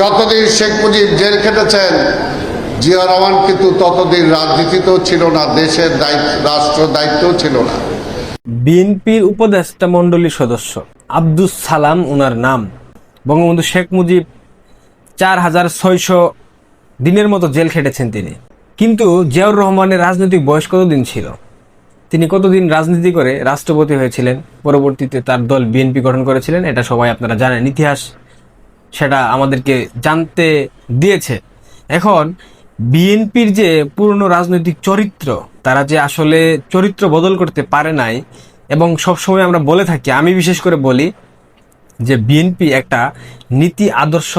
যতদিন শেখ মুজিব জেল খেটেছেন, জিয়া রহমান কিন্তু ততদিন রাজনীতিতেও ছিল না, দেশের দায়িত্ব রাষ্ট্র দায়িত্বও ছিল না। বিএনপির উপদেষ্টা মণ্ডলীর সদস্য আব্দুস সালাম ওনার নাম। বঙ্গবন্ধু শেখ মুজিব চার হাজার ছয়শো দিনের মতো জেল খেটেছেন তিনি। কিন্তু জিয়াউর রহমানের রাজনৈতিক বয়স কতদিন ছিল? তিনি কতদিন রাজনীতি করে রাষ্ট্রপতি হয়েছিলেন? পরবর্তীতে তার দল বিএনপি গঠন করেছিলেন, এটা সবাই আপনারা জানেন। ইতিহাস সেটা আমাদেরকে জানতে দিয়েছে। এখন, বিএনপির যে পুরনো রাজনৈতিক চরিত্র, তারা যে আসলে চরিত্র বদল করতে পারে নাই, এবং সবসময় আমরা বলে থাকি, আমি বিশেষ করে বলি যে বিএনপি একটা নীতি আদর্শ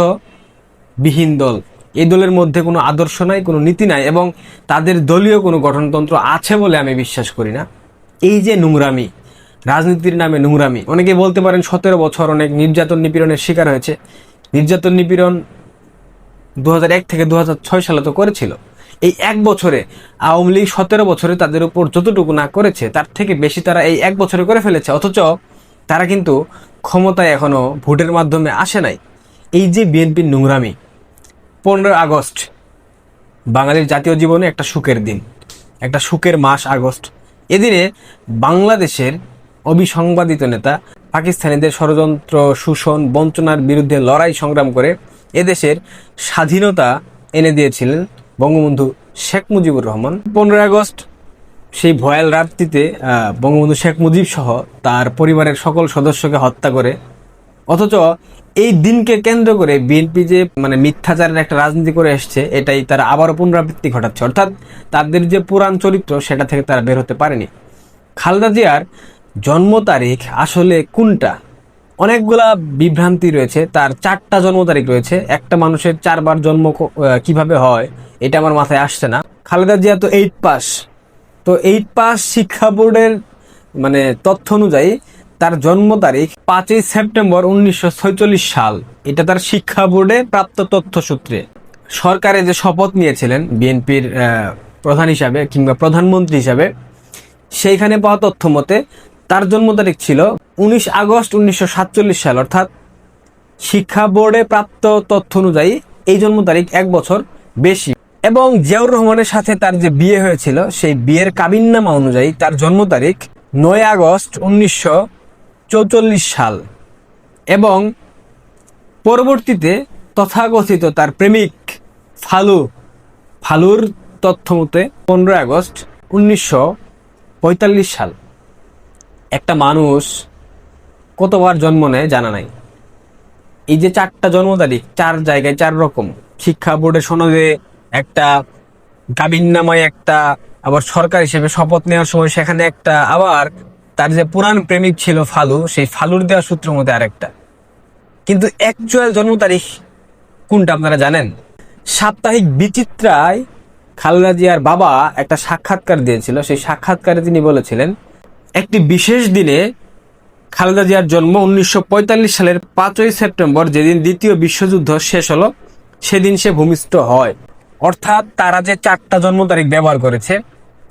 বিহীন দল। এই দলের মধ্যে কোনো আদর্শ নাই, কোনো নীতি নাই, এবং তাদের দলীয় কোনো গঠনতন্ত্র আছে বলে আমি বিশ্বাস করি না। এই যে নোংরামি, রাজনীতির নামে নোংরামি, অনেকে বলতে পারেন সতেরো বছর অনেক নির্যাতন নিপীড়নের শিকার হয়েছে। নির্যাতন নিপীড়ন দু থেকে দু সালে তো করেছিল। এই এক বছরে আওয়ামী লীগ সতেরো বছরে তাদের উপর যতটুকু না করেছে, তার থেকে বেশি তারা এই এক বছরে করে ফেলেছে। অথচ তারা কিন্তু ক্ষমতায় এখনও ভোটের মাধ্যমে আসে নাই। এই যে বিএনপির নোংরামি পনেরোই আগস্ট, বাঙালির জাতীয় জীবনে একটা সুখের দিন, একটা সুখের মাস আগস্ট। এদিনে বাংলাদেশের অবিসংবাদিত নেতা পাকিস্তানিদের ষড়যন্ত্র, শোষণ, বঞ্চনার বিরুদ্ধে লড়াই সংগ্রাম করে এদেশের স্বাধীনতা এনে দিয়েছিলেন বঙ্গবন্ধু শেখ মুজিবুর রহমান। পনেরোই আগস্ট, সেই ভয়াল রাত্রিতে বঙ্গবন্ধু শেখ মুজিব সহ তার পরিবারের সকল সদস্যকে হত্যা করে, অথচ এই দিনকে কেন্দ্র করে বিএনপি যে মানে মিথ্যাচারের একটা রাজনীতি করে এসছে, এটাই তারা আবারও পুনরাবৃত্তি ঘটাচ্ছে। অর্থাৎ তাদের যে পুরাণ চরিত্র, সেটা থেকে তারা বের হতে পারেনি। খালেদা জিয়ার জন্ম তারিখ আসলে কোনটা? অনেকগুলা বিভ্রান্তি রয়েছে, তার চারটা জন্ম তারিখ রয়েছে। একটা মানুষের চারবার জন্ম কীভাবে হয়, এটা আমার মাথায় আসছে না। খালেদা জিয়া তো এইট পাস তো এইট পাস শিক্ষা বোর্ডের মানে তথ্য অনুযায়ী তার জন্ম তারিখ পাঁচই সেপ্টেম্বর উনিশশো সাল। এটা তার শিক্ষা বোর্ডে প্রাপ্ত তথ্য সূত্রে সরকারে যে শপথ নিয়েছিলেন বিএনপির প্রধান হিসাবে কিংবা প্রধানমন্ত্রী হিসাবে, সেইখানে পাওয়া তথ্য মতে তার জন্ম তারিখ ছিল উনিশ আগস্ট উনিশশো সাতচল্লিশ সাল, অর্থাৎ শিক্ষা বোর্ডে প্রাপ্ত তথ্য অনুযায়ী এই জন্ম তারিখ এক বছর বেশি। এবং জিয়াউর রহমানের সাথে তার যে বিয়ে হয়েছিল, সেই বিয়ের কাবিননামা অনুযায়ী তার জন্ম তারিখ নয় আগস্ট উনিশশো সাল। এবং পরবর্তীতে তথাকথিত তার প্রেমিক ফালু, ফালুর তথ্য মতে পনেরোই আগস্ট উনিশশো পঁয়তাল্লিশ সাল। একটা মানুষ কতবার জন্ম নেয় জানা নাই। এই যে চারটা জন্ম তারিখ, চার জায়গায় চার রকম। শিক্ষা বোর্ডের সনদে একটা গাবিননামায় একটা, আবার সরকার হিসেবে শপথ নেওয়ার সময় সেখানে একটা, আবার তার যে পুরাণ প্রেমিক ছিল ফালু, সেই ফালুর দেওয়া সূত্র মধ্যে আরেকটা। কিন্তু অ্যাকচুয়াল জন্ম তারিখ কোনটা আপনারা জানেন? সাপ্তাহিক বিচিত্রায় খালেদা জিয়ার বাবা একটা সাক্ষাৎকার দিয়েছিল। সেই সাক্ষাৎকারে তিনি বলেছিলেন একটি বিশেষ দিনে খালেদা জিয়ার জন্ম উনিশশো পঁয়তাল্লিশ সালের পাঁচই সেপ্টেম্বর, যেদিন দ্বিতীয় বিশ্বযুদ্ধ শেষ হলো, সেদিন সে ভূমিষ্ঠ হয়। অর্থাৎ তারা যে চারটা জন্ম তারিখ ব্যবহার করেছে,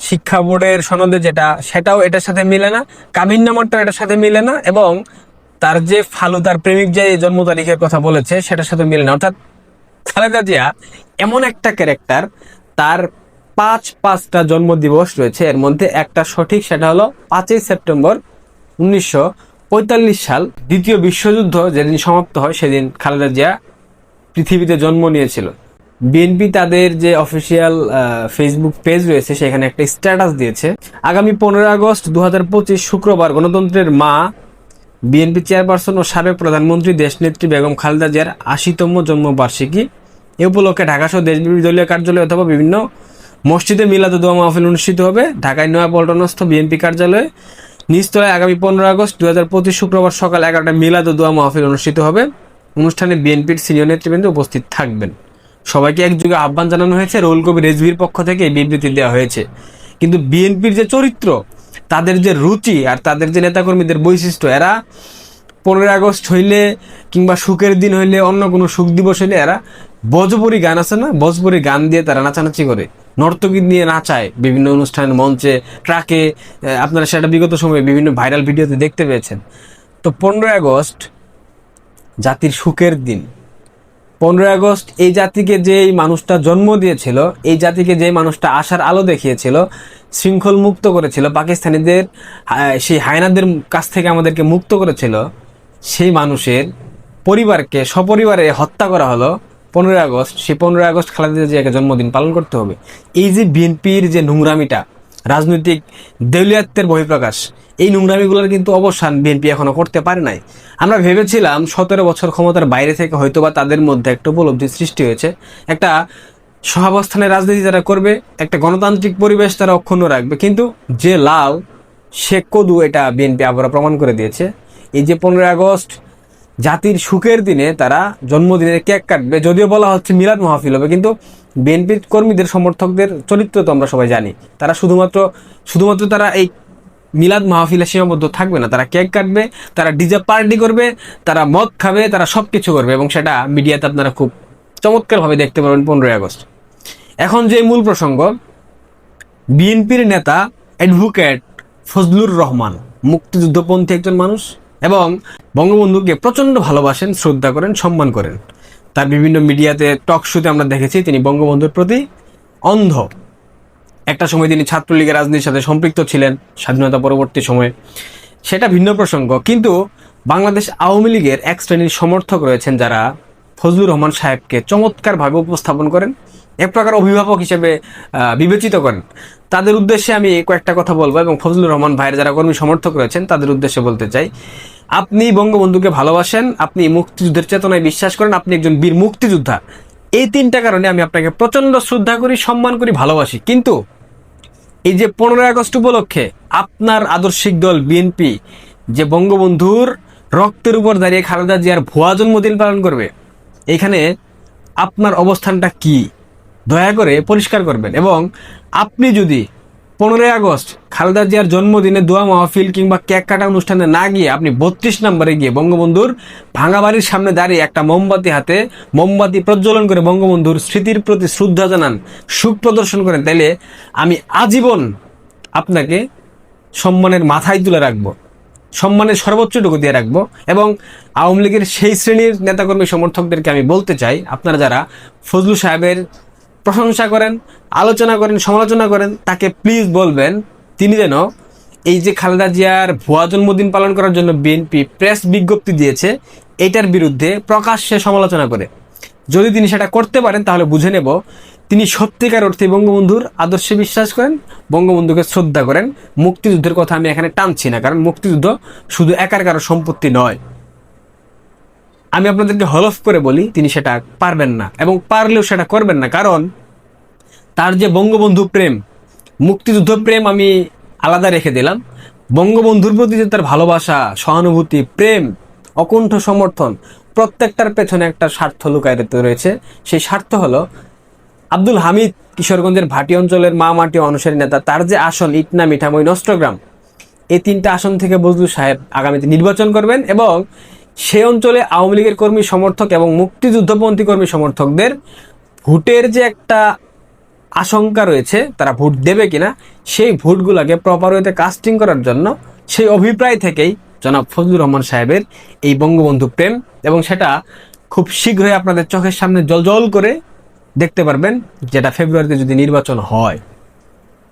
শিক্ষা বোর্ডের সনদে যেটা, সেটাও এটার সাথে মিলে না, কামিন নাম্বারটাও এটার সাথে মিলে না, এবং তার যে ফালু, তার প্রেমিক যে জন্ম তারিখের কথা বলেছে, সেটার সাথে মিলে না। অর্থাৎ খালেদা জিয়া এমন একটা ক্যারেক্টার তার পাঁচ পাঁচটা জন্মদিবস রয়েছে। এর মধ্যে একটা সঠিক সেটা হলো পাঁচই সেপ্টেম্বর উনিশশো পঁয়তাল্লিশ সাল, দ্বিতীয় বিশ্বযুদ্ধ যেদিন সমাপ্ত হয়, সেদিন খালেদা জিয়া পৃথিবীতে জন্ম নিয়েছিল। বিএনপি তাদের যে অফিসিয়াল ফেসবুক পেজ রয়েছে, সেখানে একটা স্ট্যাটাস দিয়েছে। আগামী পনেরোই আগস্ট দু হাজার পঁচিশ শুক্রবার গণতন্ত্রের মা বিএনপি চেয়ারপারসন ও সাবেক প্রধানমন্ত্রী দেশনেত্রী বেগম খালেদা জিয়ার আশিতম জন্মবার্ষিকী। এ উপলক্ষে ঢাকা সহ দেশব্যাপী দলীয় কার্যালয় অথবা বিভিন্ন মসজিদে মিলাদ দোয়া মাহফিল অনুষ্ঠিত হবে। ঢাকায় নয়া পল্টনস্থ বিএনপি কার্যালয়ে নিচতলায় আগামী পনেরো আগস্ট দু হাজার পঁচিশ শুক্রবার সকাল এগারোটা মিলাদ দোয়া মাহফিল অনুষ্ঠিত হবে। অনুষ্ঠানে বিএনপির সিনিয়র নেতৃবৃন্দ উপস্থিত থাকবেন। সবাইকে একযোগে আহ্বান জানানো হয়েছে রুল কবি রেজভির পক্ষ থেকে এই বিবৃতি দেওয়া হয়েছে। কিন্তু বিএনপির যে চরিত্র, তাদের যে রুচি আর তাদের যে নেতাকর্মীদের বৈশিষ্ট্য, এরা পনেরোই আগস্ট হইলে কিংবা সুখের দিন হইলে অন্য কোনো সুখ দিবস হইলে এরা বজপরি গান আছে না? বজপরি গান দিয়ে তারা নাচানাচি করে। নর্তকী নিয়ে নাচায় বিভিন্ন অনুষ্ঠান মঞ্চে, ট্রাকে আপনারা সেটা বিগত সময়ে বিভিন্ন ভাইরাল ভিডিওতে দেখতে পেয়েছেন। তো পনেরোই আগস্ট জাতির সুখের দিন। পনেরোই আগস্ট এই জাতিকে যে এই মানুষটা জন্ম দিয়েছিল, এই জাতিকে যে মানুষটা আশার আলো দেখিয়েছিল শৃঙ্খল মুক্ত করেছিল, পাকিস্তানিদের সেই হায়নাদের কাছ থেকে আমাদেরকে মুক্ত করেছিল, সেই মানুষের পরিবারকে, সপরিবারে হত্যা করা হলো। পনেরোই আগস্ট, সেই পনেরোই আগস্ট খালেদা জিয়াকে জন্মদিন পালন করতে হবে, এই যে বিএনপির যে নোংরামিটা, রাজনৈতিক দেউলিয়াত্বের বহিঃপ্রকাশ, এই নোংরামিগুলোর কিন্তু অবসান বিএনপি এখনও করতে পারে নাই। আমরা ভেবেছিলাম সতেরো বছর ক্ষমতার বাইরে থেকে হয়তোবা তাদের মধ্যে একটা উপলব্ধি সৃষ্টি হয়েছে। একটা সহাবস্থানের রাজনীতি তারা করবে, একটা গণতান্ত্রিক পরিবেশ তারা অক্ষুণ্ণ রাখবে। কিন্তু যে লাল, সে কদু এটা বিএনপি আবার প্রমাণ করে দিয়েছে। এই যে পনেরোই আগস্ট জাতির সুখের দিনে তারা জন্মদিনের কেক কাটবে। যদিও বলা হচ্ছে মিলাদ মাহফিল হবে, কিন্তু বিএনপির কর্মীদের, সমর্থকদের চরিত্র তো আমরা সবাই জানি। তারা শুধুমাত্র শুধুমাত্র তারা এই মিলাদ মাহফিলে সীমাবদ্ধ থাকবে না, তারা কেক কাটবে, তারা ডিজে পার্টি করবে, তারা মদ খাবে, তারা সব কিছু করবে এবং সেটা মিডিয়াতে আপনারা খুব চমৎকারভাবে দেখতে পারবেন পনেরোই আগস্ট। এখন যে মূল প্রসঙ্গ, বিএনপির নেতা অ্যাডভোকেট ফজলুর রহমান, মুক্তিযুদ্ধপন্থী একজন মানুষ এবং বঙ্গবন্ধুকে প্রচণ্ড ভালোবাসেন, শ্রদ্ধা করেন, সম্মান করেন। তার বিভিন্ন মিডিয়াতে, টক শোতে আমরা দেখেছি তিনি বঙ্গবন্ধুর প্রতি অন্ধ। একটা সময় তিনি ছাত্রলীগের রাজনীতির সাথে সম্পৃক্ত ছিলেন, স্বাধীনতা পরবর্তী সময়ে। সেটা ভিন্ন প্রসঙ্গ, কিন্তু বাংলাদেশ আওয়ামী লীগের এক শ্রেণির সমর্থক রয়েছেন যারা ফজলুর রহমান সাহেবকে চমৎকারভাবে উপস্থাপন করেন, এক প্রকার অভিভাবক হিসেবে বিবেচিত করেন। তাদের উদ্দেশ্যে আমি কয়েকটা কথা বলব এবং ফজলুর রহমান ভাইয়ের যারা কর্মী সমর্থক রয়েছেন, তাদের উদ্দেশ্যে বলতে চাই আপনি বঙ্গবন্ধুকে ভালোবাসেন, আপনি মুক্তিযুদ্ধের চেতনায় বিশ্বাস করেন, আপনি একজন বীর মুক্তিযোদ্ধা। এই তিনটা কারণে আমি আপনাকে প্রচণ্ড শ্রদ্ধা করি, সম্মান করি, ভালোবাসি। কিন্তু এই যে পনেরোই আগস্ট উপলক্ষে আপনার আদর্শিক দল বিএনপি যে বঙ্গবন্ধুর রক্তের উপর দাঁড়িয়ে খালেদা জিয়ার ভুয়া জন্মদিন পালন করবে, এখানে আপনার অবস্থানটা কি? দয়া করে পরিষ্কার করবেন। এবং আপনি যদি পনেরোই আগস্ট খালেদা জিয়ার জন্মদিনে দোয়া, মাহফিল কিংবা কেক কাটা অনুষ্ঠানে না গিয়ে আপনি বত্রিশ নম্বরে গিয়ে বঙ্গবন্ধুর ভাঙা বাড়ির সামনে দাঁড়িয়ে একটা মোমবাতি হাতে মোমবাতি প্রজ্বলন করে বঙ্গবন্ধুর স্মৃতির প্রতি শ্রদ্ধা জানান, সুখ প্রদর্শন করেন। তাইলে আমি আজীবন আপনাকে সম্মানের মাথায় তুলে রাখব, সম্মানের সর্বোচ্চটুকু দিয়ে রাখব এবং আওয়ামী লীগের সেই শ্রেণির নেতাকর্মী সমর্থকদেরকে আমি বলতে চাই, আপনারা যারা ফজলু সাহেবের প্রশংসা করেন, আলোচনা করেন, সমালোচনা করেন, তাকে প্লিজ বলবেন, তিনি যেন এই যে খালেদা জিয়ার ভুয়া জন্মদিন পালন করার জন্য বিএনপি প্রেস বিজ্ঞপ্তি দিয়েছে, এটার বিরুদ্ধে প্রকাশ্যে সমালোচনা করে। যদি তিনি সেটা করতে পারেন, তাহলে বুঝে নেব তিনি সত্যিকার অর্থে বঙ্গবন্ধুর আদর্শে বিশ্বাস করেন, বঙ্গবন্ধুকে শ্রদ্ধা করেন। মুক্তিযুদ্ধের কথা আমি এখানে টানছি না, কারণ মুক্তিযুদ্ধ শুধু একার কারও সম্পত্তি নয়। আমি আপনাদেরকে হলফ করে বলি, তিনি সেটা পারবেন না এবং পারলেও সেটা করবেন না। কারণ তার যে বঙ্গবন্ধু প্রেম, মুক্তিযুদ্ধ প্রেম আমি আলাদা রেখে দিলাম। বঙ্গবন্ধুর প্রতি যে তার ভালোবাসা, সহানুভূতি, প্রেম, অকুণ্ঠ সমর্থন, প্রত্যেকটার পেছনে একটা স্বার্থ লুকায়িত রয়েছে। সেই স্বার্থ হলো আব্দুল হামিদ কিশোরগঞ্জের ভাটি অঞ্চলের মা মাটি অনুসারী নেতা। তার যে আসন, ইটনা মিঠামই নষ্টগ্রাম, এই তিনটা আসন থেকে বজলু সাহেব আগামীতে নির্বাচন করবেন এবং সে অঞ্চলে আওয়ামী লীগের কর্মী সমর্থক এবং মুক্তিযুদ্ধপন্থী কর্মী সমর্থকদের ভোটের যে একটা আশঙ্কা রয়েছে, তারা ভোট দেবে কিনা, সেই ভোটগুলোকে প্রপার ওয়েতে কাস্টিং করার জন্য সেই অভিপ্রায় থেকেই জনাব ফজলুর রহমান সাহেবের এই বঙ্গবন্ধু প্রেম এবং সেটা খুব শীঘ্রই আপনাদের চোখের সামনে জল করে দেখতে পারবেন, যেটা ফেব্রুয়ারিতে যদি নির্বাচন হয়।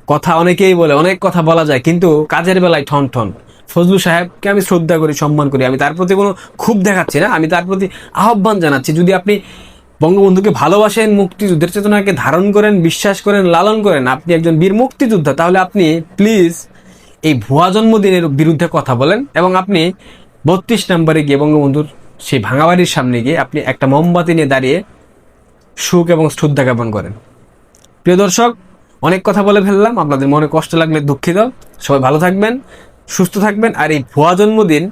কথা অনেকেই বলে, অনেক কথা বলা যায়, কিন্তু কাজের বেলায় ঠন ঠন ফজলু সাহেবকে আমি শ্রদ্ধা করি, সম্মান করি। আমি তার প্রতি কোনো খুব দেখাচ্ছি না। আমি তার প্রতি আহ্বান জানাচ্ছি, যদি আপনি বঙ্গবন্ধুকে ভালোবাসেন, মুক্তিযুদ্ধের চেতনাকে ধারণ করেন, বিশ্বাস করেন, লালন করেন, আপনি একজন বীর মুক্তিযোদ্ধা, তাহলে আপনি প্লিজ এই ভুয়া জন্মদিনের বিরুদ্ধে কথা বলেন এবং আপনি বত্রিশ নম্বরে গিয়ে বঙ্গবন্ধুর সেই ভাঙাবাড়ির সামনে গিয়ে আপনি একটা মোমবাতি নিয়ে দাঁড়িয়ে সুখ এবং শ্রদ্ধা জ্ঞাপন করেন। প্রিয় দর্শক, অনেক কথা বলে ফেললাম। আপনাদের মনে কষ্ট লাগলে দুঃখিত। সবাই ভালো থাকবেন। সুস্থ থাকবেন আর এই ভুয়া জন্মদিন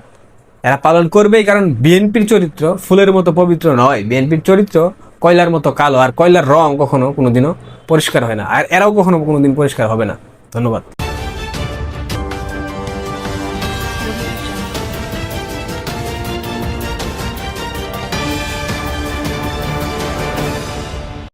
এরা পালন করবেই, কারণ বিএনপির চরিত্র ফুলের মতো পবিত্র নয়। বিএনপির চরিত্র কয়লার মতো কালো, আর কয়লার রং কখনো কোনোদিনও পরিষ্কার হয় না। আর এরাও কখনো কোনোদিন পরিষ্কার হবে না। ধন্যবাদ।